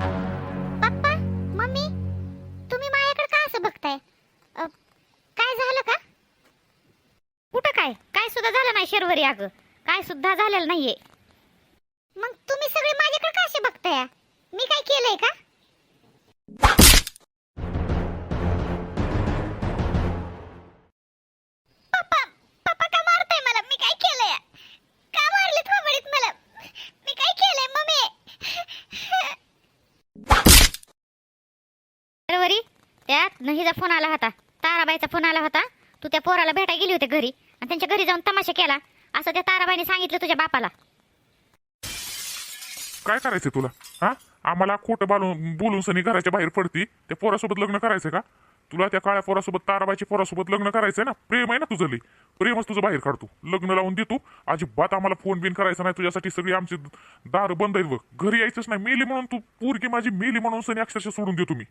Papa mummy तुम्ही माझ्याकडे का असं बघताय? अ, काय झालं का? कुठं काय? काय सुद्धा झालं नाही शर्वरी अगं. काय सुद्धा झालेलं नाहीये. मग तुम्ही सगळे माझ्याकडे का असे बघताय? मी काय केलंय का? त्यात हिचा फोन आला होता. ताराबाईचा फोन आला होता. तू त्या पोराला भेटायला गेली होती घरी आणि त्यांच्या घरी जाऊन तमाशा केला. असं त्या ताराबाईने सांगितलं तुझ्या बापाला. काय करायचं तुला? हा? आम्हाला खोटं बालून बोलून सनी घराच्या बाहेर पडती. त्या पोरासोबत लग्न करायचं का? तुला त्या काळ्या पोरासोबत ताराबाईच्या पोरासोबत लग्न करायचंय ना? प्रेम आहे ना तुझं लई? प्रेमच तुझं बाहेर काढतो. लग्न लावून देतो. अजिबात आम्हाला फोन बिन करायचा नाही. तुझ्यासाठी सगळी आमची दार बंद आहेत बघ. घरी यायचंच नाही. मेली म्हणून तू पोरगी माझी मेली म्हणून सनी अक्षरशः सोडून देतो मी.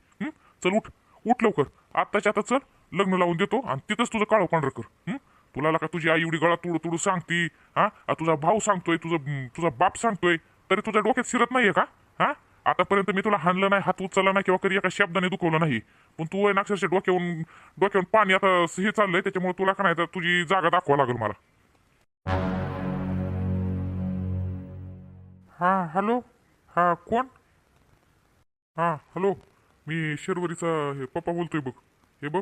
चल उठ. उठ लवकर. आत्ताच्या आता चल. लग्न लावून देतो आणि तिथंच तुझं काळो पांढरं कर. तुला का तुझी आई एवढी गळा तुडू तुडू सांगती. हा? तुझा भाऊ सांगतोय तुझं तुझा बाप सांगतोय. तरी तुझ्या डोक्यात शिरत नाहीये का? हा? आतापर्यंत मी तुला हाणलं नाही हात उचलला नाही किंवा कधी एका शब्दाने दुखवलं नाही. पण तू आहे अक्षरशः डोक्यावरून डोक्यावरून पाणी आता हे चाललंय त्याच्यामुळे तुला का नाही तर तुझी जागा दाखवा लागेल मला. हा हॅलो? हा कोण? हा हॅलो? मी शिरवरीचा हे पप्पा बोलतोय बघ. हे बघ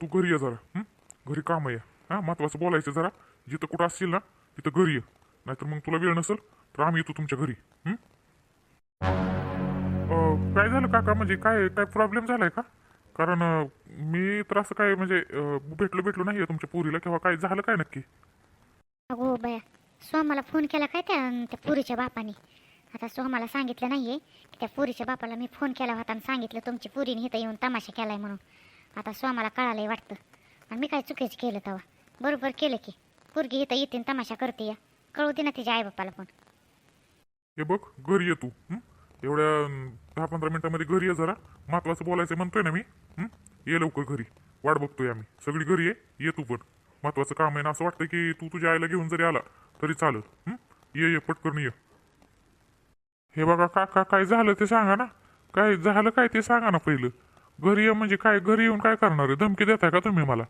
तू घरी ये जरा घरी काम आहे. हा महत्वाचं बोलायचं जरा. जिथं कुठं असशील ना तिथं घरी ये. नाहीतर मग तुला वेळ नसेल तर आम्ही येतो तुमच्या घरी काय झालं काका? म्हणजे काय काय प्रॉब्लेम झालाय का? कारण मी तर असं काय म्हणजे भेटलो भेटलो नाही तुमच्या पुरीला. किंवा काय झालं काय नक्की? अगो बया सोमाला फोन केला काय त्या पुरीच्या बापाने? आता सोमाला सांगितलं नाहीये की त्या पुरीच्या बापाला मी फोन केला होता आणि सांगितलं तुमची पुरीने इथं येऊन तमाशा केला आहे म्हणून. आता सोमाला आहे वाटतं. आणि मी काय चुकीचं केलं तेव्हा बरोबर केलं की. पुरगी इथं येते आणि तमाशा करते या. कळू दे ना तिच्या आईबापाला पण. हे बघ घरी ये तू हं? एवढ्या अं, दहा पंधरा मिनिटामध्ये घरी ये जरा. महत्वाचं बोलायचं म्हणतोय ना मी हं? ये लवकर घरी. वाट बघतोय आम्ही. सगळी घरी ये ये तू पण. महत्वाचं काम आहे ना असं वाटतं की तू तुझ्या आईला घेऊन जरी आला तरी चालेल. हं? ये ये पटकन ये. हे बघा काका काय झालं ते सांगा ना. काय झालं काय ते सांगा ना पहिलं. घरी ये म्हणजे काय घरी येऊन काय करणार आहे? धमकी देताय का तुम्ही मला?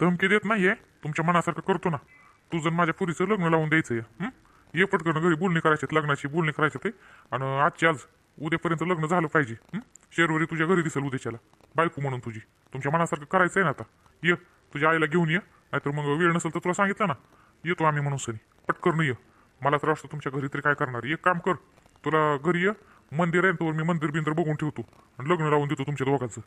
धमकी देत नाहीये. तुमच्या मनासारखं करतो ना. तुझं माझ्या पुरीचं लग्न लावून द्यायचं आहे ये पटकन घरी बोलणी करायची लग्नाची बोलणी करायची ते. आणि आजची आज उद्यापर्यंत लग्न झालं पाहिजे शेरवरी तुझ्या घरी दिसेल उद्याच्याला. बायको म्हणून तुझी. तुमच्या मनासारखं करायचं आहे ना आता. ये तुझ्या आईला घेऊन ये. नाहीतर मग वेळ नसेल तर तुला सांगितलं ना. येतो आम्ही म्हणून सनी. पटकन ये. मला तर वाटतं तुमच्या घरी तरी काय करणार? एक काम कर तुला घरी ये मंदिर आहे ना, मी मंदिर बिंदर बघून ठेवतो आणि लग्न लावून देतो तुमच्या दोघांचं.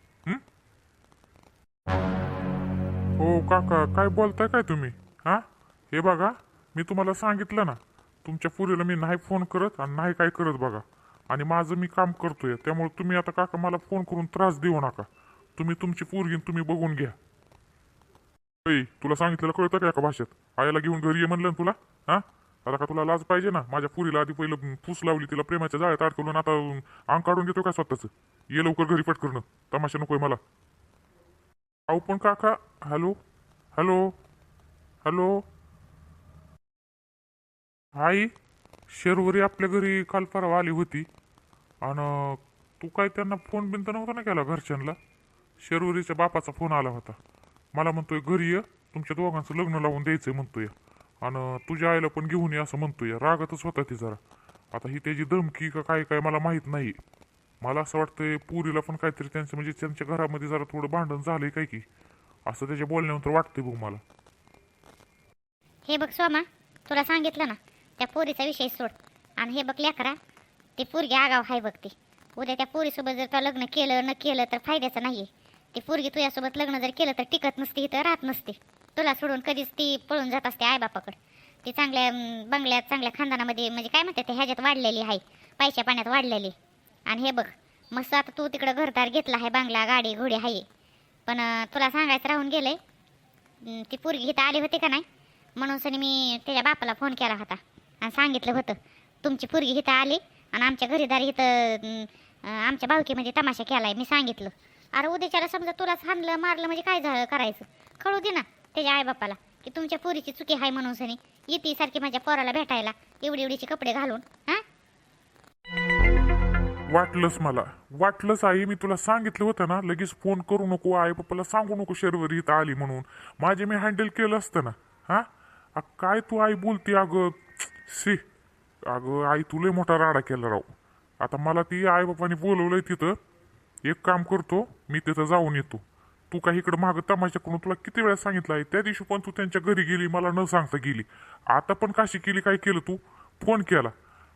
हो? काका काय बोलताय काय तुम्ही? हा? हे बघा मी तुम्हाला सांगितलं ना तुमच्या पुरीला मी नाही फोन करत आणि नाही काय करत बघा. आणि माझं मी काम करतोय त्यामुळे तुम्ही आता काका मला फोन करून त्रास देऊ नका. तुम्ही तुमची पोरगी तुम्ही बघून घ्या. तुला सांगितलेलं कळतं का एका भाषेत? आईला घेऊन घरी ये म्हणलं तुला? हा? आता का तुला लाज पाहिजे ना? माझ्या पुरीला आधी पहिलं फूस लावली तिला प्रेमाच्या जाळ्यात अडकवलं आता अंग काढून घेतो का स्वतःच? ये लवकर घरी पटकरणं तमाशा नकोय मला. अहो पण काका हॅलो? हॅलो? हॅलो? आई शेरवरी आपल्या घरी काल परवा आली होती. आणि तू काय त्यांना फोन बिन तर नव्हता ना केला घरच्यांना? शेरवरीच्या बापाचा फोन आला होता. मला म्हणतोय घरी ये तुमच्या दोघांचं लग्न लावून द्यायचंय म्हणतोय. आणि तुझ्या आईला पण घेऊन ये असं म्हणतोय. रागातच होता ती जरा. आता ही त्याची धमकी का काय काय मला माहीत नाही. मला असं वाटतंय पुरीला पण काहीतरी त्यांचं म्हणजे त्यांच्या घरामध्ये जरा थोडं भांडण झालंय काय की. असं त्याच्या बोलण्यानंतर वाटतंय बघ मला. हे बघ स्वामा तुला सांगितलं ना त्या पोरीचा विषय सोड. आणि हे बघ लेकरा ती पोरगी आगाव हाय बघ ती. उद्या त्या पोरीसोबत जर तुला लग्न केलं न केलं तर फायद्याचं नाहीये. ती पोरगी तुझ्यासोबत लग्न जर केलं तर टिकत नसती इथं राहत नसते. तुला सोडून कधीच ती पळून जात असते आईबापाकडे. ती चांगल्या बंगल्यात चांगल्या खानदानामध्ये म्हणजे काय म्हणते ते ह्याच्यात वाढलेली आहे. पैशा पाण्यात वाढलेली. आणि हे बघ मस्त आता तू तिकडं घरदार घेतला आहे बांगला गाडी घोडी आहे पण तुला सांगायचं राहून गेलं ती पोरगी इथं आली होती का नाही? म्हणून सनी मी त्याच्या बापाला फोन केला होता आणि सांगितलं होतं तुमची पोरगी इथं आली आणि आमच्या घरीदार इथं आमच्या भावकीमध्ये तमाशा केला आहे मी सांगितलं. अरे उद्याच्याला समजा तुलाच हाणलं मारलं म्हणजे काय झालं करायचं? कळू दे ना. त्याच्या आईबापाला की तुमच्या पोरीची चुकी आहे म्हणून सनी येते सारखी माझ्या पोराला भेटायला एवढी एवढीचे कपडे घालून हा? वाटलंच मला. वाटलंच आई मी तुला सांगितलं होतं ना लगेच फोन करू नको आई पप्पाला सांगू नको शर्वरी इथं आली म्हणून. माझे मी हँडल केलं असतं ना हा? काय तू आई बोलती अगं? सी अगं आई तुले मोठा राडा केला राव. आता मला ती आई बापाने बोलवलंय तिथं. एक काम करतो मी तिथं जाऊन येतो. तू काही इकडं मागं तमाशा करून तुला किती वेळा सांगितलं आहे? त्या दिवशी पण तू त्यांच्या घरी गेली मला न सांगता गेली. आता पण काशी केली काय केलं तू? फोन केला.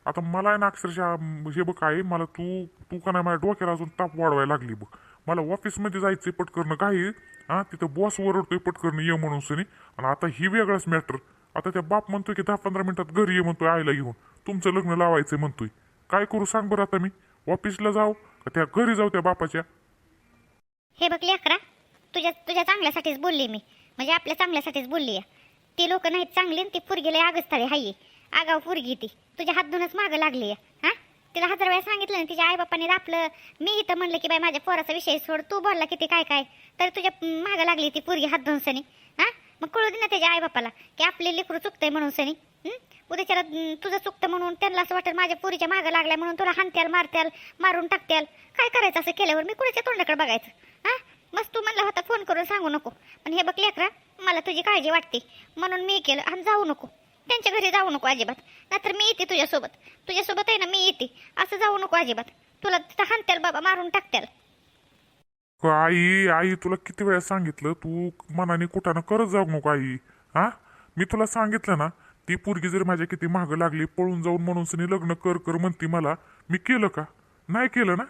आता मला आहे ना अक्षरशः हे बघ काय मला तू तू का नाही माझ्या डोक्याला अजून ताप वाढवायला लागली बघ. मला ऑफिसमध्ये जायचंय पटकरणं काही हा तिथं बॉस ओरडतोय पटकरणं ये म्हणून सनी. आणि आता ही वेगळाच मॅटर आता त्या बाप म्हणतोय की दहा पंधरा मिनिटात घरी ये म्हणतोय आईला घेऊन. तुमचं लग्न लावायचंय म्हणतोय. काय करू सांग बरं आता मी? ऑफिसला जाऊ का त्या घरी जाऊ त्या बापाच्या? हे बघ लेकरा तुझ्या तुझ्या चांगल्यासाठीच बोलली मी. म्हणजे आपल्या चांगल्यासाठीच बोलली आहे. ती लोक नाहीत चांगली आणि ती पुरगीला आगस्ताळी हाये आगाव पुरगी ती. तुझ्या हात धुनच मागं लागली आहे. हां? तिला हजार वेळा सांगितलं ना तिच्या आईबापाने आपलं मी इथं म्हणलं की बाई माझ्या पोराचा विषय सोड तू बोलला किती काय काय? तर तुझ्या मागं लागली ती पुरगी हात धुवून सनी. हां? मग कळू दे ना त्याच्या आईबापाला की आपले लेकरू चुकतंय म्हणून सनी. उद्याच्याला तुझं चुकतं म्हणून त्यांना असं वाटेल माझ्या पुरीच्या मागं लागल्या म्हणून तुला हाणत्याल मारत्याल मारून टाकत्याल. काय करायचं असं केल्यावर मी कुणाच्या तोंडाकडे बघायचं? हां? बस तू म्हणला होता फोन करून सांगू नको. पण हे बघ लेकरा मला तुझी काळजी वाटते. म्हणून मी केलं आणि जाऊ नको. त्यांच्या घरी जाऊ नको अजिबात. नाहीतर मी येते तुझ्यासोबत. तुझ्यासोबत आहे ना मी येते. असं जाऊ नको अजिबात. तुला तिथं हाणत्याल बाबा मारून टाकत्याल. आई आई तुला किती वेळा सांगितलं? तू मनाने कुठानं करत जाऊ नको आई. हा? मी तुला सांगितलं ना ती पोरगी जर माझ्या किती मागं लागली पळून जाऊन म्हणून सनी लग्न कर कर म्हणती मला मी केलं का? नाही केलं ना?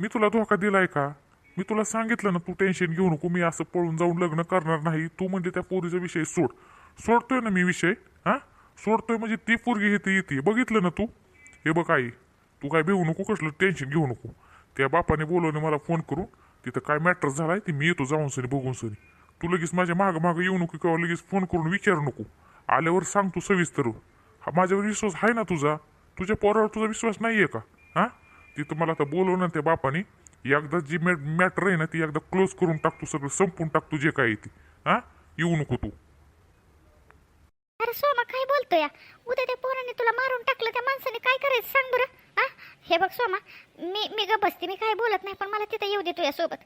मी तुला धोका दिलाय का? मी तुला सांगितलं ना तू टेन्शन घेऊ नको मी असं पळून जाऊन लग्न करणार नाही. तू म्हणजे त्या पोरीचा विषय सोड. सोडतोय ना मी विषय हां? सोडतोय म्हणजे ती पोरगी घेते येते. बघितलं ना तू? हे बघ आई तू काय भिवू नको कसलं टेन्शन घेऊ नको. त्या बापाने बोलवणे मला फोन करून तिथं काय मॅटर झालाय? ते मी येतो जाऊन सनी बघून सनी. तू लगेच माझ्या मागं मागं येऊ नको किंवा लगेच फोन करून विचारू नको. आल्यावर सांग तू सविस्तर. हा माझ्यावर विश्वास आहे ना तुझा? तुझ्या पोरावर तुझा विश्वास नाही आहे का? हां? तिथं मला आता बोलवलं त्या बापाने एकदा जी मॅटर आहे ना ती एकदा क्लोज करून टाकतो सगळं संपून टाकतो जे काय आहे ते. हा? येऊ नको तू. अरे सोमा काय बोलतोय? या? उद्या त्या पोराने तुला मारून टाकलं त्या माणसाने काय करायचं सांग बरं? हा? हे बघ सोमा मी मी ग बसते मी काय बोलत नाही पण मला तिथं येऊ दे तुझ्यासोबत.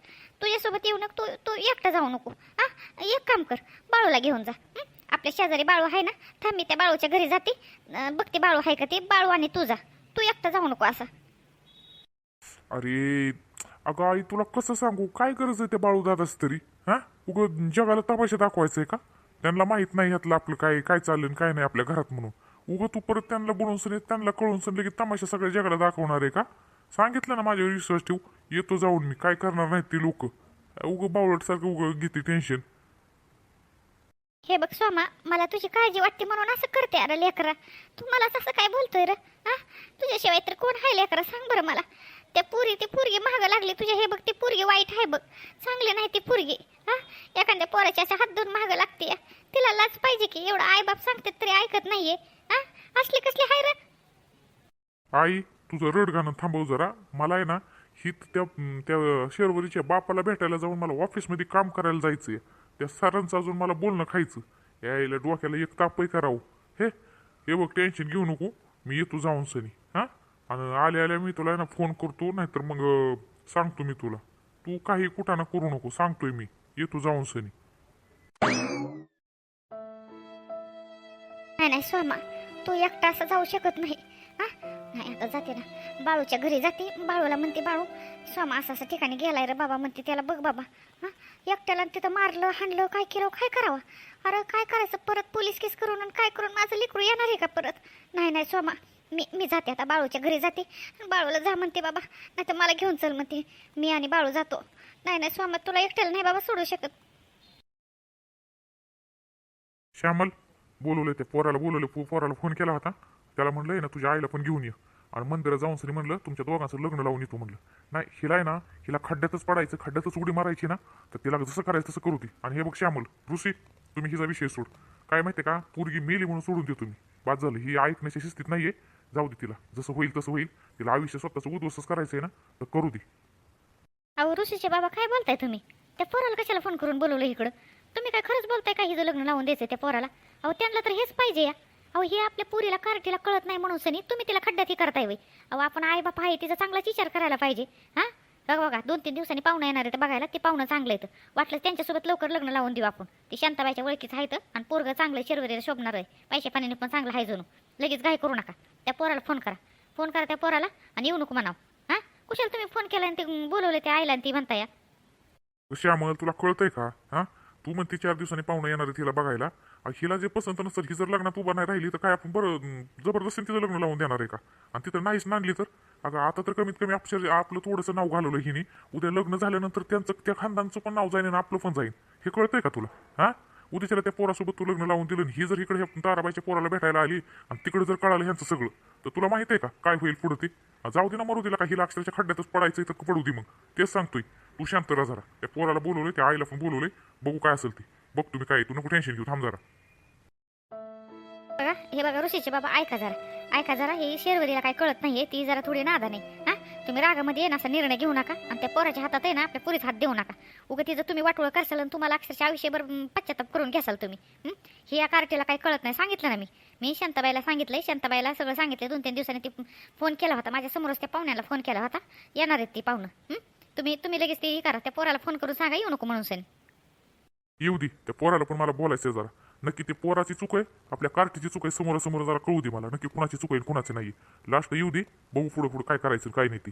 तुझ्यासोबत येऊ नको तू तू एकटा जाऊ नको. हा? एक काम कर बाळूला घेऊन जा. हं? आपल्या शेजारी बाळू आहे ना? थांब मी त्या बाळूच्या घरी जाते. अं, बघते बाळू आहे का ते बाळू आणि तू जा. तू एकटा जाऊ नको असं. अरे अगं आई तुला कसं सांगू? काय गरज आहे त्या बाळूदादाच तरी? हा? उग जगाला तमाशा दाखवायचंय का? त्यांना माहीत नाही ह्यातलं आपलं काय काय चाललं काय नाही आपल्या घरात म्हणून. उगं तू परत त्यांना बोलून सनी त्यांना कळून सनले की तमाशा सगळ्या जगाला दाखवणार आहे का? सांगितलं ना माझ्यावर विश्वास ठेवू? येतो जाऊन मी. काय करणार नाही ते लोक. उगं बावळट सारखं उगं घेते टेन्शन हे बघ स्वामा मला तुझी काळजी वाटते म्हणून असं करते अरे लेकरा. तू मला तसं काय बोलतोय रे? हा? तुझ्याशिवाय तर कोण आहे लेकरा? सांग बरं मला. त्या पुरी ते पोरगे महाग लागली. तुझे हे बघ ते पोरगे वाईट आहे बघ. चांगले नाही ते पोरगे. हा? एखाद्या पोराच्या अशा हात दोन महाग लागते. तिला लाच पाहिजे की एवढं आईबाप सांगते तरी ऐकत नाहीये. हा? असले कसली हाय रे? आई तुझं रड गाणं थांबव जरा. मला आहे ना ही त्या त्या शेरवरीच्या बापाला भेटायला जाऊन मला ऑफिसमध्ये काम करायला जायचं आहे त्या सरांचं अजून मला बोलणं खायचं. यायला डोक्याला एक तापही करावं. हे हे बघ टेन्शन घेऊ नको. मी येतो जाऊन सनी. हां? आणि आल्या आल्या मी तुला ना फोन करतो नाहीतर मग सांगतो मी तुला. तू काही कुठं ना करू नको सांगतोय मी. येतो जाऊन सनी. नाही नाही सोमा. तू एकटा असं जाऊ शकत नाही. हा? नाही आता जाते ना. बाळूच्या घरी जाते. बाळूला म्हणते बाळू सोमा असं असं ठिकाणी गेलाय रे बाबा म्हणते त्याला बघ बाबा. हा? एकट्याला तिथं मारलं हाणलं काय केलं काय करावं? अरे काय करायचं? परत पोलीस केस करून आणि काय करून माझं लेकरू येणार आहे का परत? नाही नाही सोमा. मी मी जाते आता बाळूच्या घरी जाते. बाळूला जा म्हणते बाबा नाही तर मला घेऊन चल म्हणते. मी आणि बाळू जातो. नाही नाही सोमा तुला एकट्याला नाही बाबा सोडू शकत. श्यामल बोलवलं ते पोराला बोलवलं पो- पोराला फोन केला होता. त्याला म्हणलं ना तुझ्या आईला पण घेऊन ये. आणि मंदिरात जाऊन सरी म्हणलं तुमच्या दोघांचं लग्न लावून येतो म्हणलं. नाही हिला आहे ना हिला खड्ड्यातच पडायचं खड्ड्यातच उडी मारायची ना तर तिला जसं करायचं तसं करू ती. आणि हे बघ श्यामल ऋषी तुम्ही हिचा विषय सोड. काय माहिती का पोरगी मेली म्हणून सोडून देतो मी. बाद झालं. ही ऐकण्याच्या शिस्तीत नाहीये. जाऊ दे तिला. जसं होईल तसं होईल. तिला आयुष्य स्वतःचं करायचं आहे ना तर करू दे. अहो ऋषीचे बाबा काय बोलताय तुम्ही? त्या पोराला कशाला फोन करून बोलवलं इकडं? तुम्ही काय खरंच बोलताय का हिचं लग्न लावून द्यायचं त्या पोराला? अहो त्यांना तर हेच पाहिजे या. अहो हे आपल्या पुरीला कार्टीला कळत नाही म्हणून सनी तुम्ही तिला खड्ड्यात हे करताय वय. अहो आपण आई बाप आहे तिचा चांगलाच विचार करायला पाहिजे. हां? बघा बघा दोन तीन दिवसांनी पाहुणं येणार आहे तर बघायला ते पाहुणं चांगलं येतं वाटलं त्यांच्यासोबत लवकर लग्न लावून देऊ आपण. ते शांताबाईच्या ओळखीचं आहे तर आणि पोरगं चांगलं शिरवरीला शोभणार आहे. पैसे पाण्याने पण चांगलं आहे जणू. लगेच घाई करू नका. त्या पोराला फोन करा. फोन करा त्या पोराला आणि येऊ नको म्हणाव. हां? कुशाल तुम्ही फोन केला आणि ते बोलवले ते आईला आणि ती म्हणता या श्यामल तुला कळतंय का? हा? तू म्हणते चार दिवसांनी पाहुणे येणार आहे तिला बघायला. हिला जे पसंत नसेल ही जर लग्नात उभा नाही राहिली तर काय आपण बरं जबरदस्तीने तिचं लग्न लावून देणार आहे का? आणि तिथं नाहीच नांदली तर? अगं आता तर कमीत कमी अक्षर आपलं थोडंसं नाव घालवलं हिने. उद्या लग्न झाल्यानंतर त्यांचं त्या खानदानचं पण नाव जाईन आणि आपलं पण जाईन. हे कळतंय का तुला? हा? उद्याच्याला त्या पोरासोबत तू लग्न लावून दिलं ही जर इकडे ताराबाईच्या पोराला भेटायला आली आणि तिकडे जर कळालं ह्यांचं सगळं तर तुला माहीत आहे का काय होईल पुढं ते? जाऊ दे ना मरू दिला का हिला अक्षरच्या खड्ड्यातच पडायचं तर पडू दे मग. तेच सांगतोय. तू शांत जरा. त्या पोराला बोलवलंय त्या आईला पण बोलवलंय. बघू काय असेल ते. बघ तुम्ही काय तू नको टेन्शन घेऊ? थांब जरा. बघा हे बघा ऋषीचे बाबा ऐका जरा. ऐका जरा हे शेरवरीला काय कळत नाहीये ती जरा थोडी नादा नाही हा? तुम्ही रागामध्ये येणार असा निर्णय घेऊ नका. आणि त्या पोराच्या हातात आहे ना आपल्या पुरीत हात देऊ नका. उगा तिचं तुम्ही वाटोळ करसाल आणि तुम्हाला अक्षरशः आयुष्यभर पश्चाताप करून घ्यासाल तुम्ही. हे या कार्टीला काय कळत नाही. सांगितलं ना मी. मी शांताबाईला सांगितलंय. शांताबाईला सगळं सांगितलं दोन तीन दिवसांनी ती फोन केला होता. माझ्या समोरच त्या पाहुण्याला फोन केला होता. येणार आहेत ती पाहुणं. तुम्ही तुम्ही लगेच ते करा. त्या पोराला फोन करून सांगा. येऊ नको म्हणून सनी. येऊ दे त्या पोराला पण मला बोलायचं जरा. नक्की ते पोराची चूक आहे आपल्या कार्टीची चूक आहे समोरासमोर जरा कळू दे मला. नक्की कुणाची चूक आहे कुणाची नाही लास्ट येऊ दे बघू पुढे पुढे काय करायचं काय नाही ती.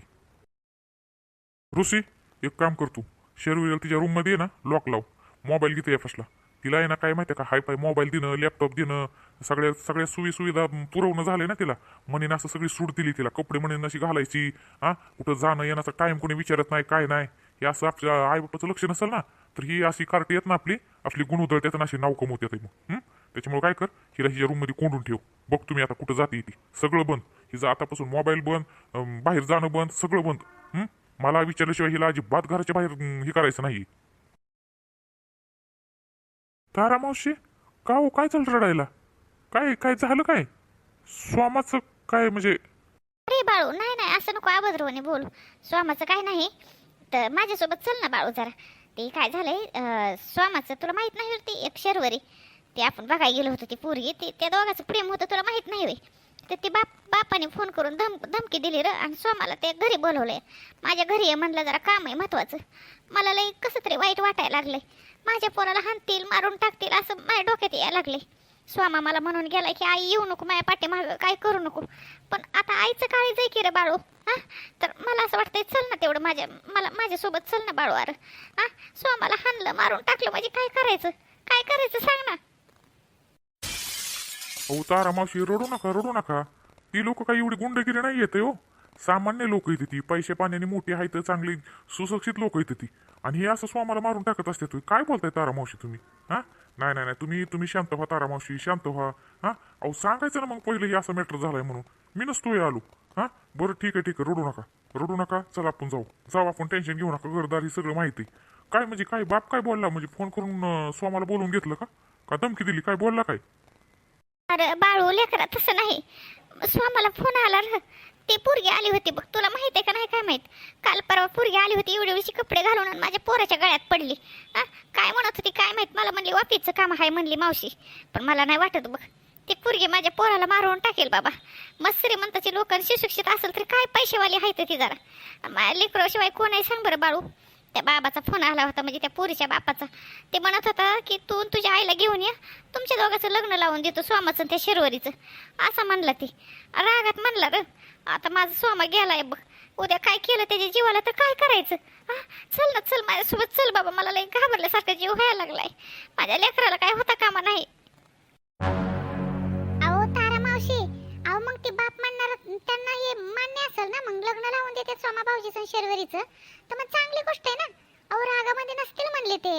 ऋषी एक काम कर तू. शेरवीला तिच्या रूममध्ये ये ना लॉक लाव. मोबाईल घेते या फसला. तिला आहे ना काय माहिती का हाय फाय मोबाईल देणं लॅपटॉप देणं सगळ्या सगळ्या सोयी सुविधा पुरवणं झालंय ना तिला. म्हणेन असं सगळी सूट दिली तिला. कपडे म्हणेन अशी घालायची. हा कुठं जाणं येण्याचा टाइम कोणी विचारत नाही काय नाही. हे असं आपल्या आईबापाचं लक्ष नसेल ना तर ही अशी कार्टी येत ना आपली. आपली गुण उधळतात आणि अशी नाव कमवतात मग. त्याच्यामुळे काय कर हिला हिच्या रूममध्ये कोंडून ठेव. बघ तुम्ही आता कुठं जाते ती. सगळं बंद. हिचं आतापासून मोबाईल बंद बाहेर जाणं बंद सगळं बंद. मला विचारल्याशिवाय हिला अजिबात घराच्या बाहेर हे करायचं नाही तारा मावशी का हो? काय चाललं रडायला? काय काय झालं काय? स्वामाचं काय म्हणजे? अरे बाळू नाही नाही असं नको अभद्रवणे बोल. स्वामाचं काय नाही. तर माझ्यासोबत चल ना बाळू जरा. ते काय झालंय स्वामाचं तुला माहीत नाही होती एक शर्वरी. ते आपण बघायला गेलो होतो ती पोरगी. ते त्या दोघाचं प्रेम होतं तुला माहीत नाही होय. तर ती बाप बापाने फोन करून धम धमकी दिली र आणि स्वामाला ते घरी बोलवलंय. माझ्या घरी आहे म्हणलं जरा काम आहे महत्वाचं. मला लई कसं तरी वाईट वाटायला लागलंय. माझ्या पोराला हाणतील मारून टाकतील असं माझ्या डोक्यात यायला लागलंय. स्वामा मला म्हणून गेलाय की आई येऊ नको माझ्या पाठीमागं काय करू नको. पण आता आईचं काळी जाय की रे बाळू हा? तर मला असं वाटतंय चल ना तेवढं माझ्या मला माझ्यासोबत चल ना बाळू अरे. हा? स्वामाला हाणलं मारून टाकलं म्हणजे काय करायचं? काय करायचं सांग ना. अहो तारा मावशी रडू नका रडू नका. ती लोक काही एवढी गुंडगिरी नाही येते हो. सामान्य लोक येते ती पैसे पाण्याने मोठी आहेत चांगली सुशिक्षित लोक येते ती. आणि हे असं स्वामाला मारून टाकत असते तुम्ही काय बोलताय तारा मावशी तुम्ही हा? नाही नाही नाही तुम्ही तुम्ही शांत व्हा तारामावशी शांत व्हा. हा? अहो सांगायचं ना मग पहिलं हे असं मॅटर झालंय म्हणून. मी नसतोय आलो. हा? बरं ठीक आहे ठीक आहे रडू नका. रडू नका चला आपण जाऊ. जाऊ आपण टेन्शन घेऊ नका घरदार ही सगळं माहिती काय म्हणजे काय बाप काय बोलला? म्हणजे फोन करून स्वामाला बोलवून घेतलं का? का धमकी दिली? काय बोलला काय? अरे बाळू लेकरा तसं नाही. स्वामाला फोन आला ती पोरगी आली होती बघ. तुला माहीत आहे का नाही काय माहीत? काल परवा पोरगी आली होती एवढी एवढीशी कपडे घालून आणि माझ्या पोराच्या गळ्यात पडली. हा? काय म्हणत होती काय माहीत? मला म्हणली वापीचं काम आहे म्हणली मावशी. पण मला नाही वाटत बघ. ती पोरगी माझ्या पोराला मारून टाकेल बाबा. मस्त श्रीमंताची लोक सुशिक्षित असेल तरी काय पैसेवाली आहेत ती जरा. माझ्या लेकराशिवाय कोण आहे सांग बरं बाळू. त्या बाबाचा फोन आला होता म्हणजे त्या पोरीच्या बापाचा. ते म्हणत होता की तू तुझ्या आईला घेऊन ये. तुमच्या दोघांचं लग्न लावून देतो स्वामाचं त्या शिरवरीचं. असं म्हणला ती. रागात म्हणला र आता माझा स्वामा गेलाय बघ. उद्या काय केलं त्याच्या जीवाला तर काय करायचं? हा चल ना चल माझ्यासोबत चल बाबा मला लई घाबरल्यासारखा जीव व्हायला लागलाय. माझ्या लेकराला काय होता कामा नाही. अहो तारा मावशी अहो मग ते बाप म्हणणार त्यांना हे मान्य असेल ना मग लग्न लावून देते सोमा भाऊजीचं आणि शर्वरीचं. तर मग चांगली गोष्ट आहे ना. अहो रागामध्ये नसतील म्हणले ते.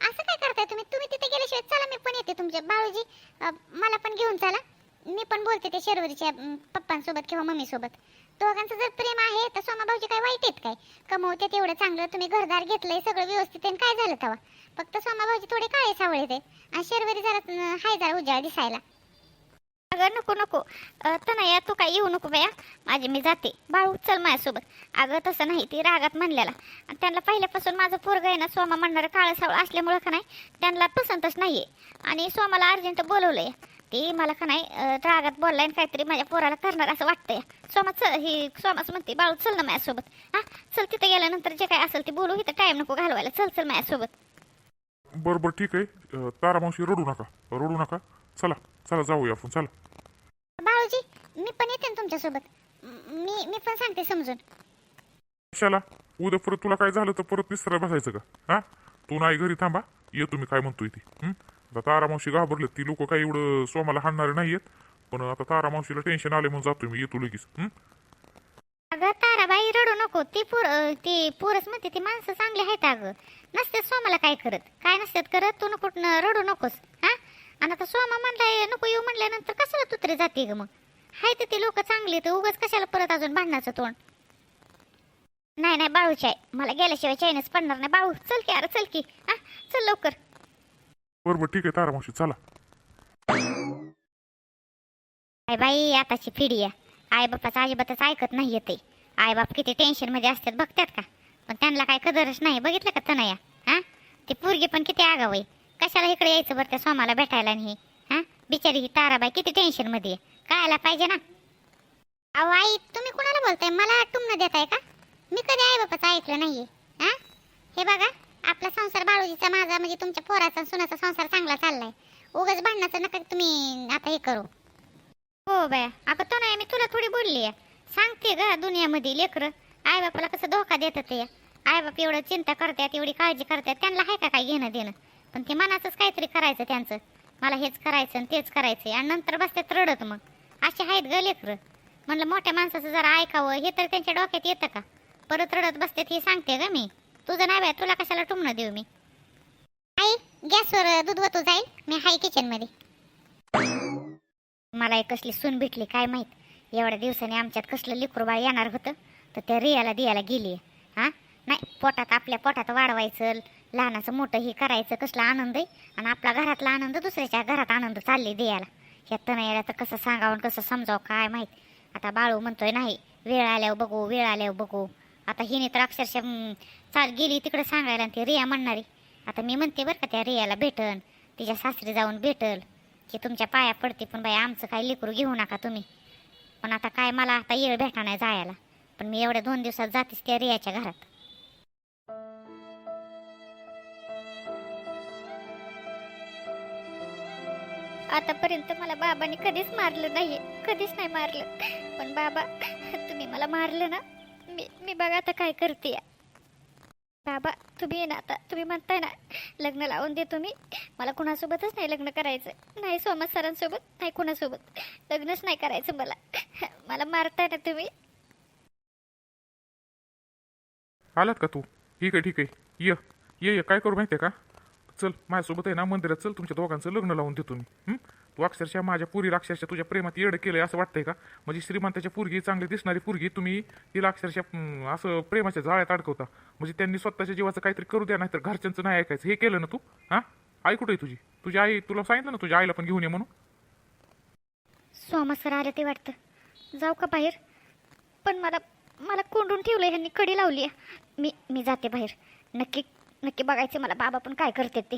असं काय करताय तुम्ही? तुम्ही तिथे गेल्याशिवाय चला मी पण येते तुमच्या बाळूजी. मला पण घेऊन चला. मी पण बोलते ते शर्वरीच्या पप्पांसोबत किंवा मम्मीसोबत. दोघांचं जर प्रेम आहे तर सोमा भाऊजी काय वाईट आहेत काय? कमवते तेवढं चांगलं तुम्ही घरदार घेतलंय सगळं व्यवस्थित आहे, आणि काय झालं तेव्हा? फक्त सोमा भाऊजी थोडे काळे सावळे ते आणि शर्वरी जरा हाय जरा उजाळ दिसायला. अगं नको नको. अं, तनया तू काय येऊ नको बया. माझी मी जाते. बाळू चल माझ्यासोबत. अगं तसं नाही ती रागात म्हणलेला. आणि त्यांना पहिल्यापासून माझं पोरग आहे ना सोमा म्हणणारं काळं सावळ असल्यामुळं का नाही त्यांना पसंतच नाही आहे आणि सोमाला अर्जंट बोलवलं आहे ती मला का नाही रागात बोललाय काहीतरी माझ्या पोराला करणार असं वाटतंय. सोमा चल ही सोमाच म्हणते बाळू चल ना माझ्यासोबत. हा? चल तिथे गेल्यानंतर जे काय असेल ते बोलू इथं टाइम नको घालवायला. चल चल माझ्यासोबत. बरं बरं ठीक आहे. तारा मावशी रडू नका. रडू नका. चला चला जाऊया आपण. चला. बाळूजी मी पण येते ना तुमच्यासोबत. म- मी मी पण सांगते समजून. कशाला? उद्या परत तुला काय झालं तर परत विसरायला बसायचं का? हा? तू नाही घरी थांबा. येतो मी काय म्हणतोय ती. हं? आता तारा मावशी घाबरलेत. ती लोक काही एवढं सोमाला हाणणारे नाहीयेत. पण आता तारा मावशीला टेन्शन आले म्हणून जातोय मी. येतो लगेच. हं? अगं ताराबाई रडू नको. ती पोर अं, ती पोरच म्हणते ती माणसं चांगली आहेत अगं. नसतेच सोमाला काय करत? काय नसतात करत? तू नको न- रडू नकोस. हा? आणि आता सोमा म्हणलाय नको येऊ म्हणल्यानंतर कशाला तुत्रे जाते ग मग? हाय तर ती लोक चांगली तर उगाच कशाला परत अजून भांडणाचं तोंड? नाही नाही बाळूची आहे मला गेल्याशिवाय चायनीज पडणार नाही. बाळू चल की अरे चल की. हा? चल लवकर. बरं बरं ठीक आहे तारा मावशी चला. आई बाई आताची पिढी आहे. आई बापाचं अजिबातच ऐकत नाही येते आई बाप किती टेन्शनमध्ये असतात बघतात का? पण त्यांना काय कदरच नाही. बघितलं का तनया? हा? ते पोरगी पण किती आगाव आहे. कशाला इकडे यायचं बरं त्या सोमाला भेटायला नाही हा? बिचारी ही ताराबाई किती टेन्शनमध्ये आहे. कळायला पाहिजे ना? अहो आई तुम्ही कुणाला बोलताय? मला टुमणं देताय का? मी कधी आई बापाचं ऐकलं नाहीये. हा? हे बघा. आपला संसार बाळूजीचा माझा म्हणजे तुमच्या पोराचा आणि सुनाचा संसार चांगला चाललाय. उगाच भांडणाचं नका तुम्ही आता हे करू. हो बाया अगं तो नाही मी तुला थोडी बोलली आहे सांगते ग दुनियामध्ये लेकरं. आई बापाला कसं धोका देतात ते. आई बाप एवढं चिंता करतात एवढी काळजी करतात त्यांना आहे का काय घेणं देणं पण ते मनाचंच काहीतरी करायचं त्यांचं. मला हेच करायचं आणि तेच करायचं आणि नंतर बसतात रडत मग. असे आहेत ग लेकरं. म्हणलं मोठ्या माणसाचं जरा ऐकावं हे तर त्यांच्या डोक्यात येतं का? परत रडत बसतात हे सांगते ग मी. तुझं नाव आहे तुला कशाला टुमणं देऊ मी? आई गॅसवर दूध वतू जाईल. मी हाय किचनमध्ये. मला एक कसली सून भेटली काय माहीत? एवढ्या दिवसांनी आमच्यात कसलं लिकरू बाळ येणार होतं तर त्या रियाला दियाला गेली हा? नाही पोटात आपल्या पोटात वाढवायचं लहानाचं मोठं हे करायचं कसला आनंद आहे? आणि आपला घरातला आनंद दुसऱ्याच्या घरात आनंद चालले दियाला. ह्या तनयाला तर कसं सांगावं आणि कसं समजावं काय माहीत? आता बाळू म्हणतोय नाही वेळ आल्यावर बघू वेळ आल्यावर बघू. आता हिने तर अक्षरशः चाल गेली तिकडं सांगायला आणि ती रिया म्हणणारी आता मी म्हणते बरं का त्या रियाला भेटन तिच्या सासरी जाऊन भेटल की तुमच्या पाया पडते पण बाई आमचं काही लेकरू घेऊ नका तुम्ही. पण आता काय मला आता येळ भेटा नाही जायला पण मी एवढ्या दोन दिवसात जातेच त्या रियाच्या घरात. आतापर्यंत मला बाबांनी कधीच मारलं नाही कधीच नाही मारलं. पण बाबा तुम्ही मला मारलं ना मी मी बघा आता काय करते बाबा तुम्ही ये ना आता. तुम्ही म्हणताय ना लग्न लावून देतो मी. मला कुणासोबतच नाही लग्न करायचं. नाही सोमत सरांसोबत नाही कुणासोबत. लग्नच नाही करायचं मला. मला मारताय ना तुम्ही. आलात का तू? ठीक आहे ठीक आहे. ये ये ये. काय करू माहिती आहे का? चल माझ्यासोबत आहे ना मंदिरात चल. तुमच्या दोघांचं लग्न लावून देतो मी. हं? तू अक्षरशः माझ्या पुरीला अक्षरशः तुझ्या प्रेमात येडं केलंय असं वाटतंय का? म्हणजे श्रीमंताच्या पुरगी चांगली दिसणारी पुरगी तुम्ही तिला अक्षरशः असं प्रेमाच्या जाळ्यात अडकवता. म्हणजे त्यांनी स्वतःच्या जीवाचं काहीतरी करू द्या नाहीतर घरच्यांचं नाही ऐकायचं. हे केलं ना तू? हां? आई कुठे आहे तुझी? तुझी आई तुला सांगितलं ना तुझ्या आईला पण घेऊन ये म्हणून? स्वामा सर आले ते वाटतं. जाऊ का बाहेर? पण मला मला कोंडून ठेवलं ह्यांनी कडी लावली आहे मी मी जाते बाहेर. नक्की नक्की बघायचे मला. बाबा पण काय करते ते?